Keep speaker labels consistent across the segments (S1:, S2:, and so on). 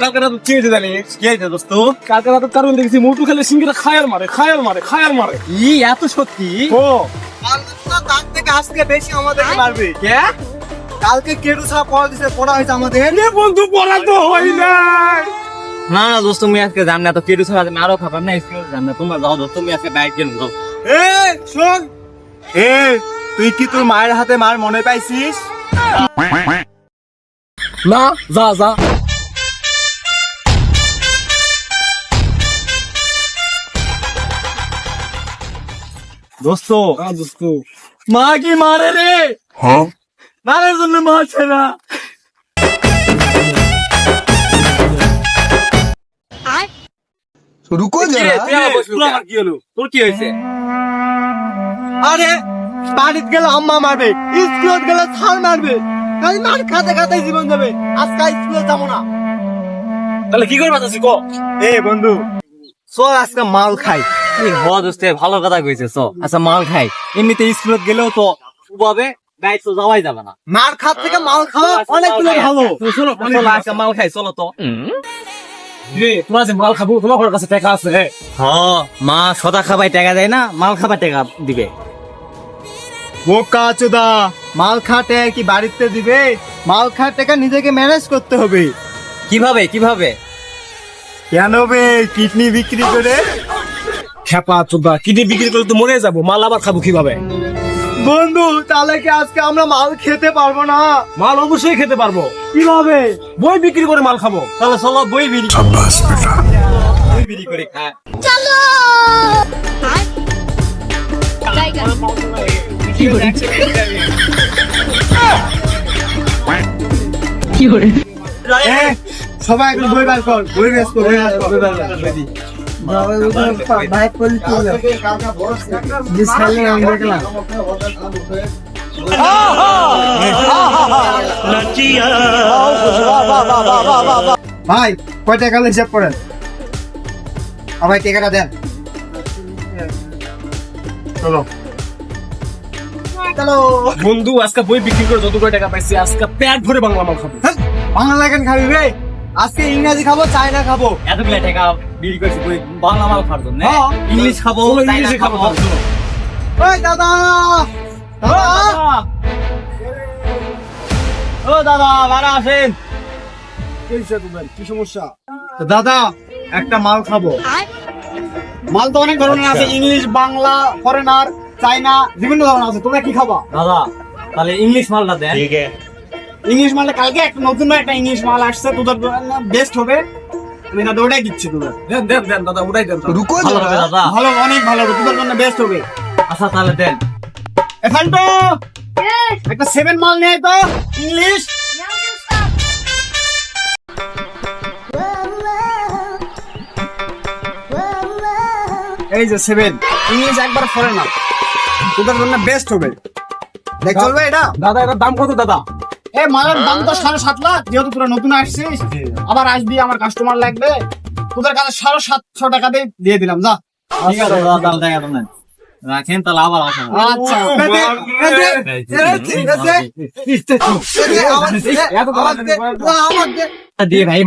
S1: কালকে রাত কি হয়েছে জানিস?
S2: কি হয়েছে দোস্ত?
S1: কালকে রাত কারণ দেখছি মোটু খেলে সিঙ্গিরা মারে মারে মারে।
S2: ই এত সত্যি?
S1: ও।
S2: তার থেকে আজকে বেশি আমাদের মারবে
S1: কে?
S2: কালকে ছাড়া পড়া দিছে পড়া হয়েছে আমাদের।
S1: বন্ধু পড়া তো হয় নাই।
S3: না না দোস্ত তুমি আজকে জান না তো ছাড়া আরও খাবার না স্কুল জান না। তোমরা যাও দোস্ত তুমি আজকে বাইক গেল যাও।
S2: এ শোন। এ তুই কি তোর মায়ের হাতে মার মনে পাইছিস?
S1: না যা যা। হ্যাঁ,
S2: মা কি মারে রে? হ্যাঁ। মারের জন্য মারছে না।
S1: কি
S3: হলো? তোর কি হয়েছে?
S2: আরে বাড়িতে গেলে আম্মা মারবে স্কুলত গেলে ছাল মারবে। খালি মার খাতে খাতে জীবন যাবে। আজকে স্কুলে যাব না।
S1: তাহলে কি করবা তাছি ক?
S2: এ বন্ধু চল আজকে মাল খাই।
S3: এই হ দোস্ত ভালো কথা কইছে চ। আচ্ছা মাল খাই। এমনিতে স্কুলত গেলেও তো উবাবে তো যাওয়াই যাবে না।
S2: মার খাত থেকে মাল খাওয়া অনেকগুলো ভালো।
S1: চলো
S3: চলো আজকে মাল খাই চলো তো।
S1: রে তোমার যে মাল খাব তোমার কাছে টাকা আছে
S3: হ? মা সদা খাবাই টাকা দেয় না মাল খাবার টাকা দিবে।
S2: বোকা চোদা মাল খাটে কি বাড়িতে দিবে? মাল খাট টাকা নিজেকে ম্যানেজ করতে হবে।
S3: কীভাবে কীভাবে?
S2: কেন বে কিডনি বিক্রি করে?
S1: খেপা চোদা কিডনি বিক্রি করে তো মরে যাব মাল আবার খাব কীভাবে?
S2: বন্ধু তাহলে কি আজকে আমরা মাল খেতে পারব না?
S1: মাল অবশ্যই খেতে পারব।
S2: কীভাবে?
S1: বই বিক্রি করে মাল খাব।
S3: তাহলে চলো বই
S4: বিক্রি
S3: বই বিক্রি করে খায়
S2: হ্যাঁ। চলো! সবাই একটু বই বার কর বই বেশ কর বই বার কর, বই বার কর। ভাই কয় টাকা হিসাব করেন? আ ভাই টাকাটা দেন। চলো।
S1: বন্ধু আজকে বই বিক্রি করে যত করে টাকা পাইছি আজকে পেট ভরে বাংলা মাল খাব।
S2: হ্যাঁ, বাংলা লাগান খাবি রে? আজকে ইংরাজি খাব চায়না খাব।
S3: এতগুলা টাকা বিড়ি করছি বই বাংলা মাল খাওয়ার জন্য
S2: হ্যাঁ।
S3: ইংলিশ খাব
S1: ইংলিশে খাব
S2: ওই দাদা! দাদা!
S3: ও দাদা বারা আসেন।
S2: কি সমস্যা? দাদা একটা মাল খাব। মাল তো অনেক ধরনের আছে ইংলিশ বাংলা ফরেনার চাইনা বিভিন্ন ধরনের আছে। তোমরা কি খাবা?
S3: দাদা তাহলে ইংলিশ মালটা দেন। ঠিক।
S2: আছে ইংলিশ মালটা কালকে একটা নতুন একটা ইংলিশ মাল আসছে তোদের বেস্ট হবে। আমি দাদা ওটাই দিচ্ছি তোদের।
S1: দেন দেন দেন দাদা ওটাই দেন
S4: রুকো
S3: দাদা।
S2: ভালো অনেক ভালো হবে তোদের জন্য বেস্ট হবে।
S3: আচ্ছা তাহলে দেন।
S2: এখন তো একটা সেভেন মাল নেই তো ইংলিশ। এই যে সেভেন ইংলিশ একবার ফরে না তোদের জন্য বেস্ট হবে। দেখ চলবে এটা?
S1: দাদা এটার দাম কত দাদা?
S2: এ মালের দাম তো সাড়ে সাত লাখ যেহেতু তোরা নতুন আসছিস আবার আসবি আমার কাস্টমার লাগবে তোদের কাছে সাড়ে সাতশো টাকা দিয়ে দিয়ে দিলাম যা।
S3: ঠিক আছে দাদা। রাখেন তাহলে আবার আসেন।
S2: আচ্ছা।
S3: দিয়ে ভাই।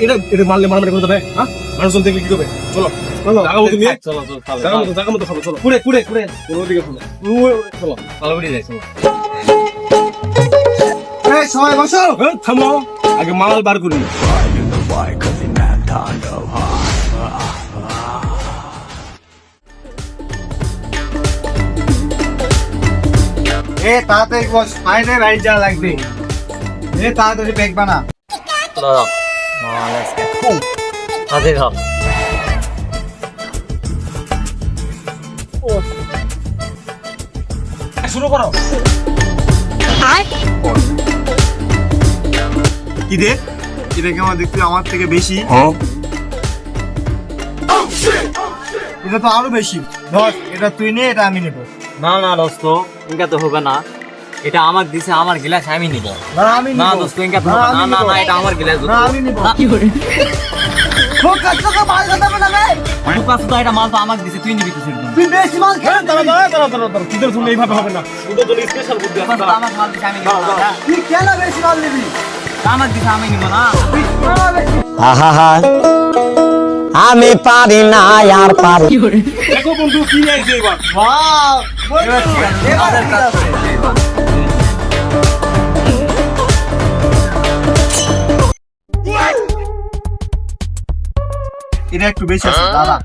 S1: এটা- মারলে মারামারি করে দেবে হ্যাঁ? মানুষজন দেখলে কি করবে? চলো
S2: চলো।
S3: চলো চলো চলো
S1: মতো খাব চলো।
S3: পুরে পুরে পুরে
S1: দিকে চলো।
S3: ভালো করে যাই চলো।
S2: সবাই বসো।
S1: থামো। আগে মাল বার করি।
S2: এ তাড়াতাড়ি বস যাওয়া লাগবে। এ তাড়াতাড়ি ব্যাগ বানা।
S3: দাদা মাল আজকে
S1: শুরু করো।
S2: কি দে এটা কেমন দেখতে? আমার থেকে বেশি? এটা তো আরও বেশি। ধর এটা তুই নে এটা আমি নেব।
S3: না না দোস্ত। ইনকা তো হবে না। এটা আমার দিছে আমার গিলাস আমি নিব।
S2: না আমি
S3: না দোস্ত ইনকা তো
S2: না,
S3: না। না এটা আমার গিলাস
S2: না আমি নিবো।
S3: না।
S2: ফোকাস তোকে মাল খেতে হবে না বে
S3: ফোকাস তো এটা মাল তো আমাকে দিছে তুই নিবি
S2: তুই বেশি মাল খেয়ে
S1: দাঁড়া দাঁড়া দাঁড়া দাঁড়া দাঁড়া তোদের জন্য এইভাবে হবে না। তোদের জন্য স্পেশাল বুদ্ধি আছে
S3: তো আমাকে মাল দিছে আমি নিবো না
S2: তুই কেন বেশি মাল নিবি?
S3: আমাকে দিছে আমি নিবো না।
S2: তুই কেন বেশি
S4: আহা আমি পারি না আর পারি
S1: দেখো বন্ধু কি আইছে এবার?
S2: ওয়াও। এটা একটু বেশি আছে দাদা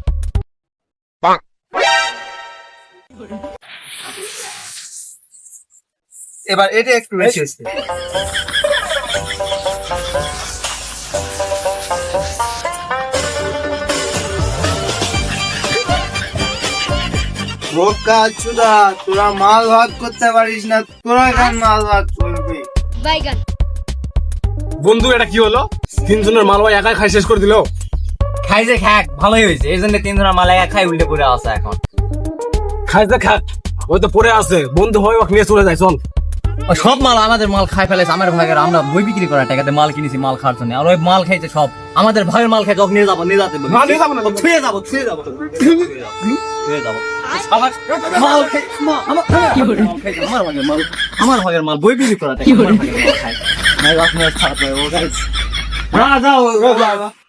S2: এবার এটা একটু বেশি আছে বোকা চুদা তোরা মাল ভাগ করতে পারিস না তোরা কেন মাল ভাগ করবি।
S5: বাইগান
S1: বন্ধু এটা কি হলো? তিনজনের মাল ভাই একাই খাই শেষ করে দিলো?
S3: খাই যে খাক ভালোই হয়েছে। এই জন্য তিনজনের মাল একা খাই উল্টে পড়ে আছে এখন।
S1: খাই যে খাক ওই তো পড়ে আছে। বন্ধু হয় ওকে নিয়ে চলে যায় চল।
S3: সব মাল আমাদের মাল খাই ফেলেছে আমার ভাগের আমরা বই বিক্রি করার টাকাতে মাল কিনেছি মাল খাওয়ার জন্য। আর ওই মাল খাইছে সব। আমাদের ভাগের মাল খাই যখন নিয়ে যাব নিয়ে যাতে বলি।
S1: না, নিয়ে যাব
S3: ছুঁয়ে যাব ছুঁয়ে যাব। ছুঁয়ে যাব। আমার ভাগের মাল আমার ভাগের মাল। বই বিক্রি করার টাকা খাই আপনার খারাপ হয় ও যাও।